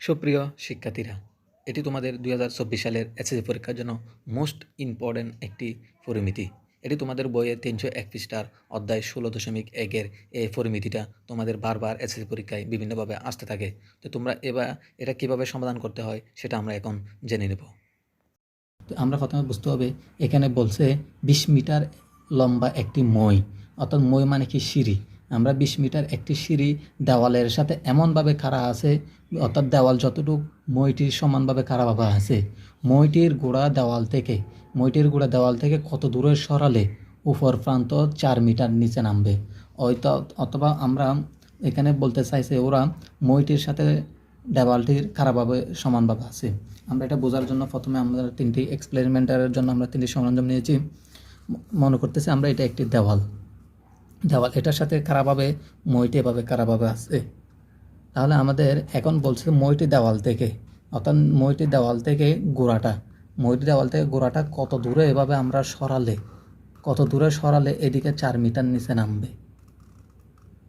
সুপ্রিয় শিক্ষার্থীরা, এটি তোমাদের দুই হাজার চব্বিশ সালের এসএসসি পরীক্ষার জন্য মোস্ট ইম্পর্ট্যান্ট একটি পরিমিতি। এটি তোমাদের বইয়ের তিনশো এক পৃষ্ঠার অধ্যায় ষোলো দশমিক একের এই পরিমিতিটা তোমাদের বারবার এসএসসি পরীক্ষায় বিভিন্নভাবে আসতে থাকে। তো তোমরা এবার এটা কীভাবে সমাধান করতে হয় সেটা আমরা এখন জেনে নেব। তো আমরা প্রথমে বুঝতে হবে, এখানে বলছে বিশ মিটার লম্বা একটি মই, অর্থাৎ মই মানে কি সিঁড়ি। আমরা বিশ মিটার একটি সিঁড়ি দেওয়ালের সাথে এমনভাবে খাড়া আছে, অর্থাৎ দেওয়াল যতটুকু মইটির সমানভাবে খাড়াভাবে আছে, মইটির গোড়া দেওয়াল থেকে, মইটির গোড়া দেওয়াল থেকে কত দূরে সরালে উপর প্রান্ত চার মিটার নিচে নামবে। হয়তো অথবা আমরা এখানে বলতে চাইছে ওরা মইটির সাথে দেওয়ালটির খারাপভাবে সমানভাবে আছে। আমরা এটা বোঝার জন্য প্রথমে আমরা তিনটি এক্সপেরিমেন্টারের জন্য আমরা তিনটি সরঞ্জাম নিয়েছি। মনে করতেছি আমরা এটা একটি দেওয়াল। দেওয়াল এটার সাথে খারাপভাবে, মইটি এভাবে খারাপভাবে আছে। তাহলে আমাদের এখন বলছে মইটি দেওয়াল থেকে, অর্থাৎ মইটি দেওয়াল থেকে গোড়াটা। মইটি দেওয়াল থেকে গোড়াটা কত দূরে এভাবে আমরা সরালে, কত দূরে সরালে এদিকে চার মিটার নিচে নামবে।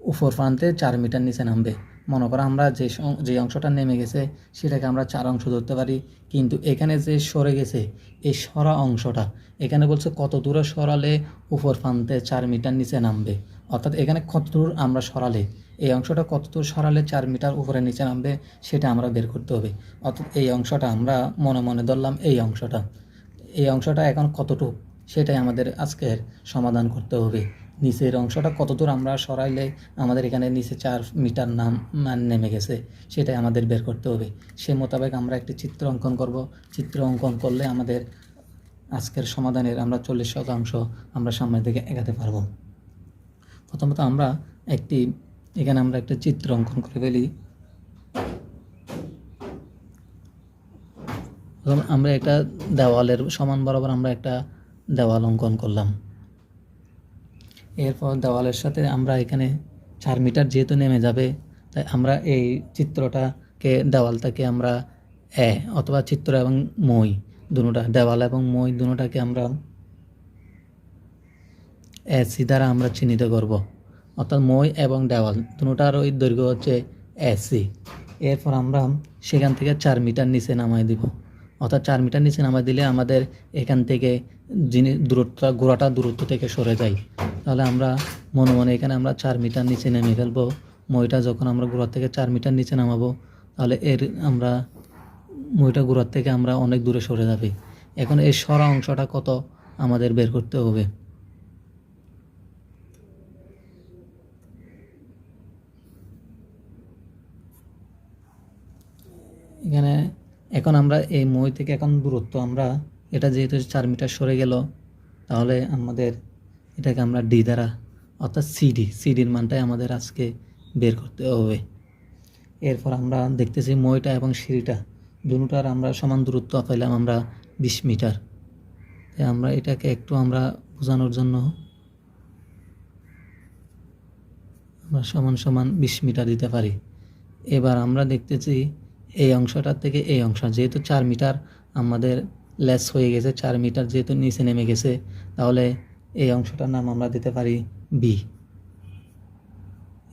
উপর প্রান্তে চার মিটার নিচে নামবে। মনে করো আমরা যে যে অংশটা নেমে গেছে, সেটাকে আমরা চার অংশ ধরতে পারি। কিন্তু এখানে যে সরে গেছে, এই সরা অংশটা, এখানে বলছে কত দূরে সরালে উপর প্রান্তে চার মিটার নিচে নামবে। অর্থাৎ এখানে কত দূর আমরা সরালে, এই অংশটা কত দূর সরালে চার মিটার উপরে নিচে নামবে, সেটা আমরা বের করতে হবে। অর্থাৎ এই অংশটা আমরা মনে মনে ধরলাম এই অংশটা। এই অংশটা এখন কতটুকু, সেটাই আমাদের আজকের সমাধান করতে হবে। নিচের অংশটা কতদূর আমরা সরাইলে আমাদের এখানে নিচে চার মিটার নাম নেমে গেছে, সেটাই আমাদের বের করতে হবে। সে মোতাবেক আমরা একটি চিত্র অঙ্কন করব। চিত্র অঙ্কন করলে আমাদের আজকের সমাধানের আমরা চল্লিশ শতাংশ আমরা সামনের দিকে এগাতে পারব। প্রথমত আমরা একটি, এখানে আমরা একটা চিত্র অঙ্কন করে ফেলি। আমরা একটা দেওয়ালের সমান বরাবর আমরা একটা দেওয়াল অঙ্কন করলাম। এরপর দেওয়ালের সাথে আমরা এখানে চার মিটার যেহেতু নেমে যাবে, তাই আমরা এই চিত্রটাকে, দেওয়ালটাকে আমরা এ অথবা চিত্র এবং মই দুটোটা দেওয়াল এবং মই দুটোটাকে আমরা এসি দ্বারা আমরা চিহ্নিত করব। অর্থাৎ মই এবং দেওয়াল দুটার ওই দৈর্ঘ্য হচ্ছে এসি এরপর আমরা সেখান থেকে চার মিটার নিচে নামাই দিব। অর্থাৎ চার মিটার নিচে নামাই দিলে আমাদের এখান থেকে যিনি দূরত্ব গোড়াটা দূরত্ব থেকে সরে যায়। তাহলে আমরা মনে মনে এখানে আমরা চার মিটার নিচে নেমে ফেলব। মইটা যখন আমরা গোড়ার থেকে চার মিটার নিচে নামাবো, তাহলে এর আমরা, মইটা গোড়ার থেকে আমরা অনেক দূরে সরে যাবে। এখন এই সরা অংশটা কত আমাদের বের করতে হবে। এখানে এখন আমরা এই মই থেকে এখন দূরত্ব আমরা, এটা যেহেতু চার মিটার সরে গেল, তাহলে আমাদের এটাকে আমরা ডি দ্বারা, অর্থাৎ সিডি সিডির মানটাই আমাদের আজকে বের করতে হবে। এরপর আমরা দেখতেছি মইটা এবং সিঁড়িটা, দুটার আমরা সমান দূরত্ব পাইলাম আমরা বিশ মিটার। তাই আমরা এটাকে একটু আমরা বোঝানোর জন্য আমরা সমান সমান বিশ মিটার দিতে পারি। এবার আমরা দেখতেছি এই অংশটার থেকে এই অংশ। যেহেতু চার মিটার আমাদের লেস হয়ে গেছে, চার মিটার যেহেতু নিচে নেমে গেছে, তাহলে এই অংশটার নাম আমরা দিতে পারি বি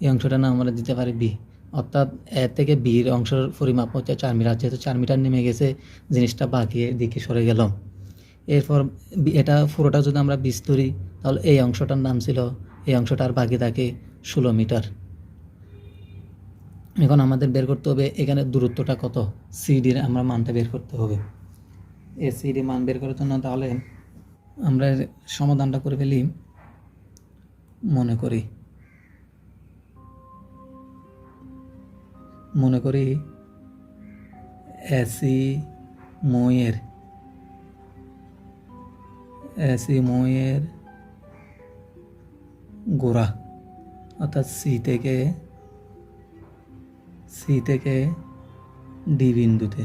এই অংশটার নাম আমরা দিতে পারি বি অর্থাৎ এ থেকে বির অংশের পরিমাপ হচ্ছে চার মিটার। যেহেতু চার মিটার নেমে গেছে, জিনিসটা বাকি দিকে সরে গেল। এরপর এটা পুরোটা যদি আমরা বিশ ধরি তাহলে এই অংশটার নাম ছিল, এই অংশটার বাকি থাকে ষোলো মিটার। এখন আমাদের বের করতে হবে, এখানে দূরত্বটা কত? সিডির আমরা মানটা বের করতে হবে। এ সিডি মান বের করার জন্য তাহলে আমরা সমাধানটা করে ফেলি, মনে করি। মনে করি এসি মইয়ের এসি মইয়ের গোড়া, অর্থাৎ সি থেকে সি থেকে ডি বিন্দুতে।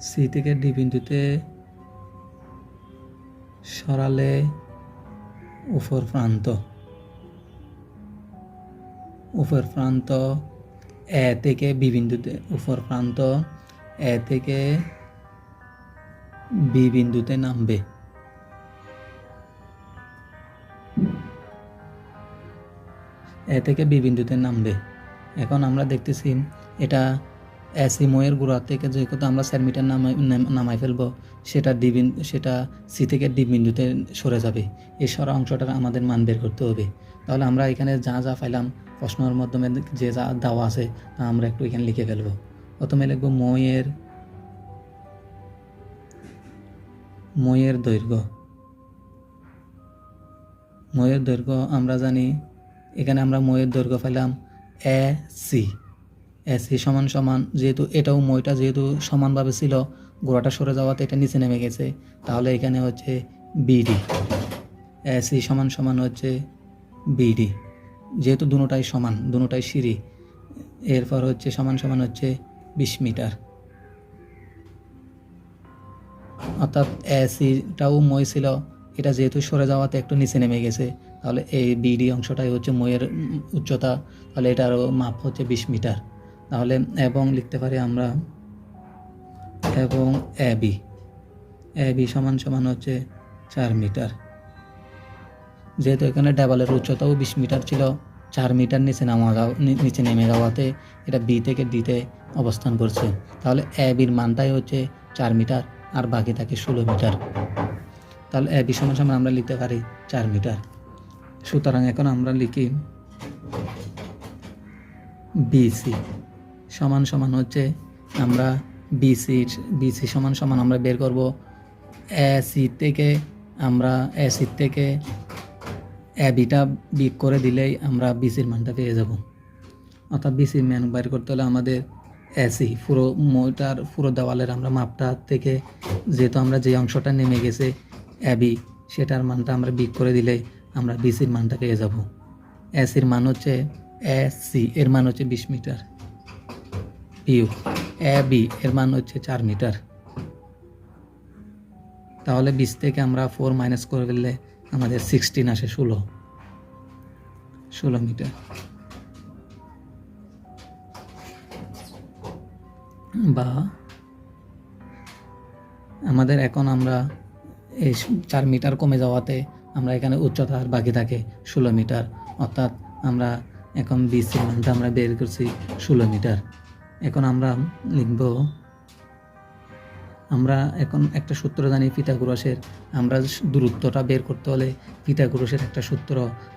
সি থেকে ডি বিন্দুতে সরালে উপর প্রান্ত। উপর প্রান্ত এ থেকে বি বিন্দুতে, উপর প্রান্ত এ থেকে বি বিন্দুতে নামবে। এ থেকে বি বিন্দুতে নামবে। এখন আমরা দেখতেছি এটা এসি ময়ের গোড়া থেকে যেহেতু আমরা চার মিটার নামাই নাম- নামাই ফেলব, সেটা ডিবিন সেটা সি থেকে ডি বিন্দুতে সরে যাবে। এই সরা অংশটা আমাদের মান বের করতে হবে। তাহলে আমরা এখানে যা যা পাইলাম প্রশ্নের মাধ্যমে যে যা দেওয়া আছে তা আমরা একটু এখানে লিখে ফেলব। প্রথমে লিখব ময়ের ময়ের দৈর্ঘ্য। ময়ের দৈর্ঘ্য আমরা জানি, এখানে আমরা ময়ের দৈর্ঘ্য পেলাম এ, সি। এ, সি সমান সমান, যেহেতু এটাও মইটা যেহেতু সমানভাবে ছিল, গোড়াটা সরে যাওয়াতে এটা নিচে নেমে গেছে। তাহলে এখানে হচ্ছে বিডি। এ, সি সমান সমান হচ্ছে বিডি। যেহেতু দুটোটাই সমান দুটোটাই সিঁড়ি, এরপর হচ্ছে সমান সমান হচ্ছে বিশ মিটার। অর্থাৎ এসিটাও মই ছিল, এটা যেহেতু সরে যাওয়াতে একটু নিচে নেমে গেছে। তাহলে এই বিডি অংশটাই হচ্ছে ময়ের উচ্চতা, তাহলে এটারও মাপ হচ্ছে বিশ মিটার। তাহলে এবং লিখতে পারি আমরা এবং এ বি এ বি সমান সমান হচ্ছে চার মিটার। যেহেতু এখানে ডাবলের উচ্চতাও বিশ মিটার ছিল, চার মিটার নিচে নামা নিচে নেমে যাওয়াতে এটা বি থেকে ডিতে অবস্থান করছে। তাহলে এ বির মানটাই হচ্ছে চার মিটার আর বাকি থাকে ষোলো মিটার। তাহলে এ বি সমান সমান আমরা লিখতে পারি চার মিটার। সুতরাং এখন আমরা লিখি বিসি সমান সমান হচ্ছে আমরা বিসি বিসি সমান সমান আমরা বের করব এসি থেকে আমরা এসি থেকে এ বিটা বিক করে দিলেই আমরা বিসির মানটা পেয়ে যাব। অর্থাৎ বিসির মান বের করতে হলে আমাদের এসি পুরো মোটার পুরো দেওয়ালের আমরা মাপটা থেকে যেহেতু আমরা যে অংশটা নেমে গেছে এবি সেটার মানটা আমরা বিক করে দিলেই আমরা বিসির মানটা পেয়ে যাব। এসির মান হচ্ছে এস সি এর মান হচ্ছে বিশ মিটার। পিউ এ বি এর মান হচ্ছে চার মিটার। তাহলে বিশ থেকে আমরা ফোর মাইনাস করে ফেললে আমাদের সিক্সটিন আসে ষোলো। ষোলো মিটার। বা আমাদের এখন আমরা এই চার মিটার কমে যাওয়াতে আমরা এখানে উচ্চতা আর বাকি থাকে ষোলো মিটার। অর্থাৎ আমরা এখন বিসির মানটা আমরা বের করছি ষোলো মিটার। এখন আমরা লিখব, আমরা এখন একটা সূত্র জানি পিতাগুরসের আমরা দূরত্বটা বের করতে হলে পিতাগুরসের একটা সূত্র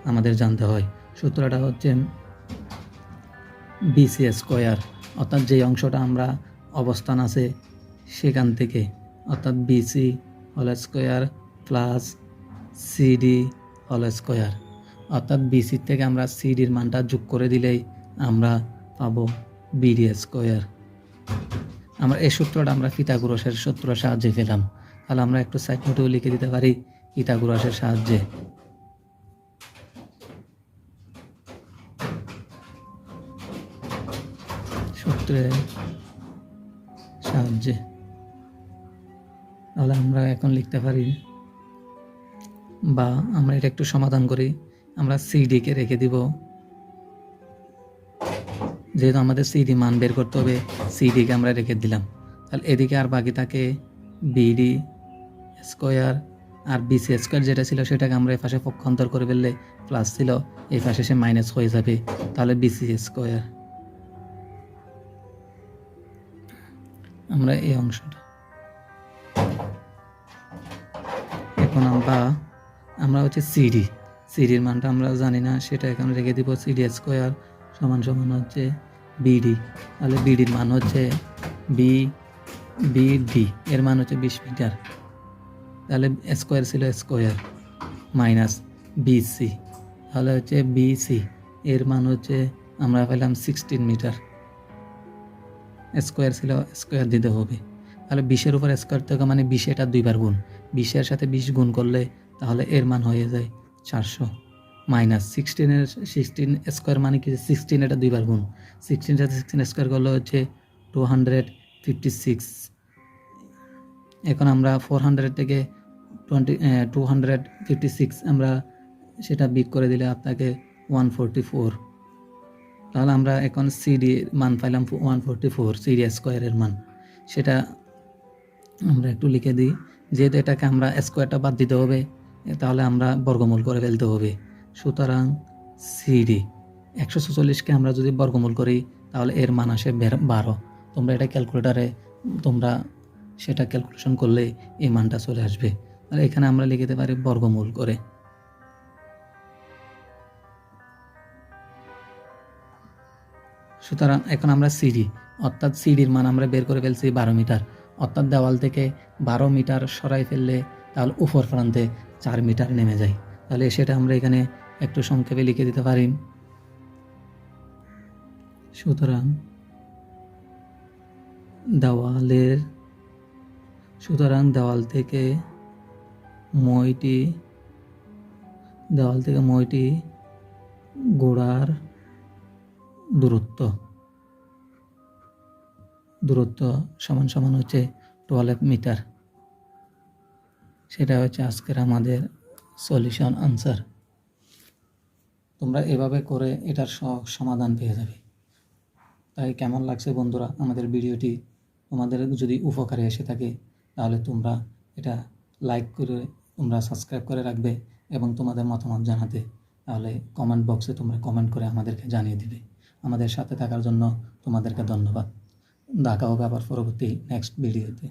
আমাদের জানতে হয়। সূত্রটা হচ্ছে বিসি স্কোয়ার। অর্থাৎ যে অংশটা আমরা অবস্থান আছে সেখান থেকে। অর্থাৎ বিসি হল স্কোয়ার প্লাস সিডি হল স্কোয়ার অর্থাৎ বিসি থেকে আমরা সিডির মানটা যোগ করে দিলেই আমরা পাবো বিডি স্কোয়ার আমরা এই সূত্রটা আমরা পিতাগুরসের সূত্রের সাহায্যে পেলাম। তাহলে আমরা একটু সাইড নোটেও লিখে দিতে পারি পিতাগুরসের সাহায্যে। সূত্রের সাহায্যে। তাহলে আমরা এখন লিখতে পারি বা আমরা এটা একটু সমাধান করি, আমরা সিডিকে রেখে দিব। যেহেতু আমাদের সিডি মান বের করতে হবে সিডিকে আমরা রেখে দিলাম। তাহলে এদিকে আর বাকি থাকে বিডি স্কোয়ার আর বিসি স্কোয়ার যেটা ছিল সেটাকে আমরা এই পাশে পক্ষান্তর করে ফেললে প্লাস ছিল এই পাশে সে মাইনাস হয়ে যাবে। তাহলে বিসি স্কোয়ার আমরা এই অংশটা। এখন আমরা আমরা হচ্ছে সিডি। সিডির মানটা আমরা জানি না, সেটা এখন রেখে দিব সিডি স্কোয়ার সমান সমান হচ্ছে বিডি। তাহলে বিডির মান হচ্ছে বি, বিডি, এর মান হচ্ছে বিশ মিটার। তাহলে স্কোয়ার ছিল স্কোয়ার মাইনাস বিসি। তাহলে হচ্ছে বিসি, এর মান হচ্ছে আমরা পেলাম সিক্সটিন মিটার। স্কোয়ার ছিল, স্কোয়ার দিতে হবে। তাহলে বিশের উপর স্কোয়ার থেকে মানে বিশে এটা দুইবার গুণ। বিশের সাথে বিশ গুণ করলে তাহলে এর মান হয়ে যায় চারশো মাইনাস সিক্সটিনের সিক্সটিন স্কোয়ার মানে কি? সিক্সটিন এটা দুইবার গুণ। সিক্সটিন সাথে সিক্সটিন স্কোয়ার করলে হচ্ছে টু হান্ড্রেড ফিফটি সিক্স এখন আমরা ফোর হান্ড্রেড থেকে twenty two hundred fifty six আমরা সেটা বিক করে দিলে আপনাকে ওয়ান ফোরটি ফোর তাহলে আমরা এখন সিডি মান পাইলাম ওয়ান ফোরটি ফোর সিডি স্কোয়ারের মান। সেটা আমরা একটু লিখে দিই। যেহেতু এটাকে আমরা স্কোয়ারটা বাদ দিতে হবে তাহলে আমরা বর্গমূল করে ফেলতে হবে। সুতরাং সিডি একশো ছচল্লিশকে আমরা যদি বর্গমূল করি, তাহলে এর মান আসে বারো। তোমরা এটা ক্যালকুলেটারে, তোমরা সেটা ক্যালকুলেশন করলে এই মানটা চলে আসবে। তাহলে এখানে আমরা লিখে দিতে পারি বর্গমূল করে। সুতরাং এখন আমরা সিডি অর্থাৎ সিডির মান আমরা বের করে ফেলছি বারো মিটার। অর্থাৎ দেওয়াল থেকে বারো মিটার সরাই ফেললে, তাহলে উপর প্রান্তে চার মিটার নেমে যায়। তাহলে সেটা আমরা এখানে একটু সংক্ষেপে লিখে দিতে পারি। সুতরাং দেওয়ালের, সুতরাং দেওয়াল থেকে মইটি, দেওয়াল থেকে মইটি গোড়ার দূরত্ব দূরত্ব সমান সমান হচ্ছে টুয়েলভ মিটার সেটা হচ্ছে আজকের আমাদের সলিউশন আনসার তোমরা এভাবে করে এটার সমাধান পেয়ে যাবে। তাই কেমন লাগছে বন্ধুরা আমাদের ভিডিওটি? তোমাদের যদি উপকারে এসে থাকে, তাহলে তোমরা এটা লাইক করে, তোমরা সাবস্ক্রাইব করে রাখবে এবং তোমাদের মতামত জানাতে। তাহলে কমেন্ট বক্সে তোমরা কমেন্ট করে আমাদেরকে জানিয়ে দিবে। আমাদের সাথে থাকার জন্য তোমাদেরকে ধন্যবাদ। দেখা হবে আবার পরবর্তী নেক্সট ভিডিওতে